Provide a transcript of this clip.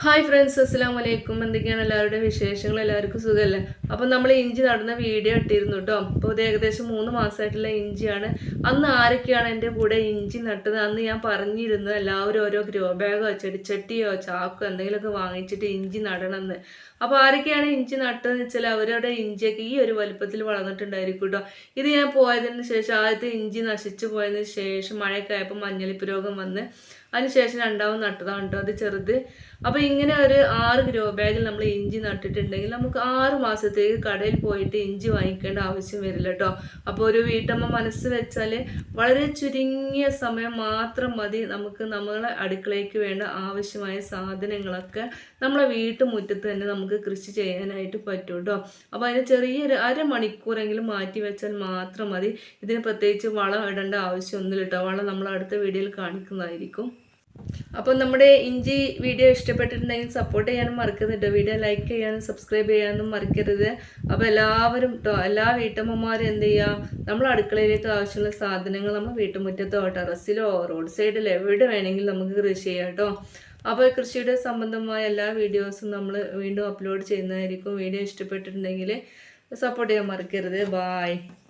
Hi friends അസ്സാം വലൈക്കും എന്തൊക്കെയാണ് എല്ലാവരുടെയും വിശേഷങ്ങൾ? എല്ലാവർക്കും സുഖമല്ലേ? അപ്പം നമ്മൾ ഇഞ്ചി നടന്ന വീഡിയോ ഇട്ടിരുന്നു കേട്ടോ അപ്പോൾ ഇത് ഏകദേശം മൂന്ന് മാസമായിട്ടുള്ള ഇഞ്ചിയാണ്. അന്ന് ആരൊക്കെയാണ് എന്റെ കൂടെ ഇഞ്ചി നട്ടത്? അന്ന് ഞാൻ പറഞ്ഞിരുന്നു എല്ലാവരും ഓരോ ഗ്രോ ബാഗോ ചെടിച്ചട്ടിയോ ചാക്കോ എന്തെങ്കിലുമൊക്കെ വാങ്ങിച്ചിട്ട് ഇഞ്ചി നടണമെന്ന്. അപ്പോൾ ആരൊക്കെയാണ് ഇഞ്ചി നട്ടതെന്ന് വെച്ചാൽ അവരുടെ ഇഞ്ചിയൊക്കെ ഈ ഒരു വലുപ്പത്തിൽ വളർന്നിട്ടുണ്ടായിരിക്കും കേട്ടോ ഇത് ഞാൻ പോയതിന് ശേഷം ആദ്യത്തെ ഇഞ്ചി നശിച്ചു പോയതിന് ശേഷം മഴയൊക്കെ ആയപ്പോൾ മഞ്ഞളിപ്പ് രോഗം വന്ന് അതിനുശേഷം രണ്ടാമത് നട്ടതാണ് കേട്ടോ അത് ചെറുത്. അപ്പോൾ ഇങ്ങനെ ഒരു ആറ് ഗ്രോ ബാഗിൽ നമ്മൾ ഇഞ്ചി നട്ടിട്ടുണ്ടെങ്കിൽ നമുക്ക് ആറ് മാസത്തേക്ക് കടയിൽ പോയിട്ട് ഇഞ്ചി വാങ്ങിക്കേണ്ട ആവശ്യം വരില്ല കേട്ടോ. അപ്പോൾ ഒരു വീട്ടമ്മ മനസ്സ് വെച്ചാൽ വളരെ ചുരുങ്ങിയ സമയം മാത്രം മതി നമുക്ക് നമ്മളെ അടുക്കളയ്ക്ക് വേണ്ട ആവശ്യമായ സാധനങ്ങളൊക്കെ നമ്മളെ വീട്ടുമുറ്റത്ത് തന്നെ നമുക്ക് കൃഷി ചെയ്യാനായിട്ട് പറ്റും കേട്ടോ. അപ്പോൾ അതിന് ചെറിയൊരു അരമണിക്കൂറെങ്കിലും മാറ്റി വെച്ചാൽ മാത്രം മതി. ഇതിന് പ്രത്യേകിച്ച് വളം ഇടേണ്ട ആവശ്യമൊന്നുമില്ല കേട്ടോ. വളം നമ്മൾ അടുത്ത വീഡിയോയിൽ കാണിക്കുന്നതായിരിക്കും. അപ്പോൾ നമ്മുടെ ഇഞ്ചി വീഡിയോ ഇഷ്ടപ്പെട്ടിട്ടുണ്ടെങ്കിൽ സപ്പോർട്ട് ചെയ്യാനും മറക്കരുത് വീഡിയോ ലൈക്ക് ചെയ്യാനും സബ്സ്ക്രൈബ് ചെയ്യാനും മറക്കരുത്. അപ്പോൾ എല്ലാവരും എല്ലാ വീട്ടമ്മമാരും എന്ത് ചെയ്യുക നമ്മൾ അടുക്കളയിലേക്ക് ആവശ്യമുള്ള സാധനങ്ങൾ നമ്മൾ വീട്ടുമുറ്റത്തോ ടെറസിലോ റോഡ് സൈഡിലോ എവിടെ വേണമെങ്കിലും നമുക്ക് കൃഷി ചെയ്യാം കേട്ടോ അപ്പോൾ കൃഷിയുടെ സംബന്ധമായ എല്ലാ വീഡിയോസും നമ്മൾ വീണ്ടും അപ്ലോഡ് ചെയ്യുന്നതായിരിക്കും. വീഡിയോ ഇഷ്ടപ്പെട്ടിട്ടുണ്ടെങ്കിൽ സപ്പോർട്ട് ചെയ്യാൻ മറക്കരുത്. ബായ്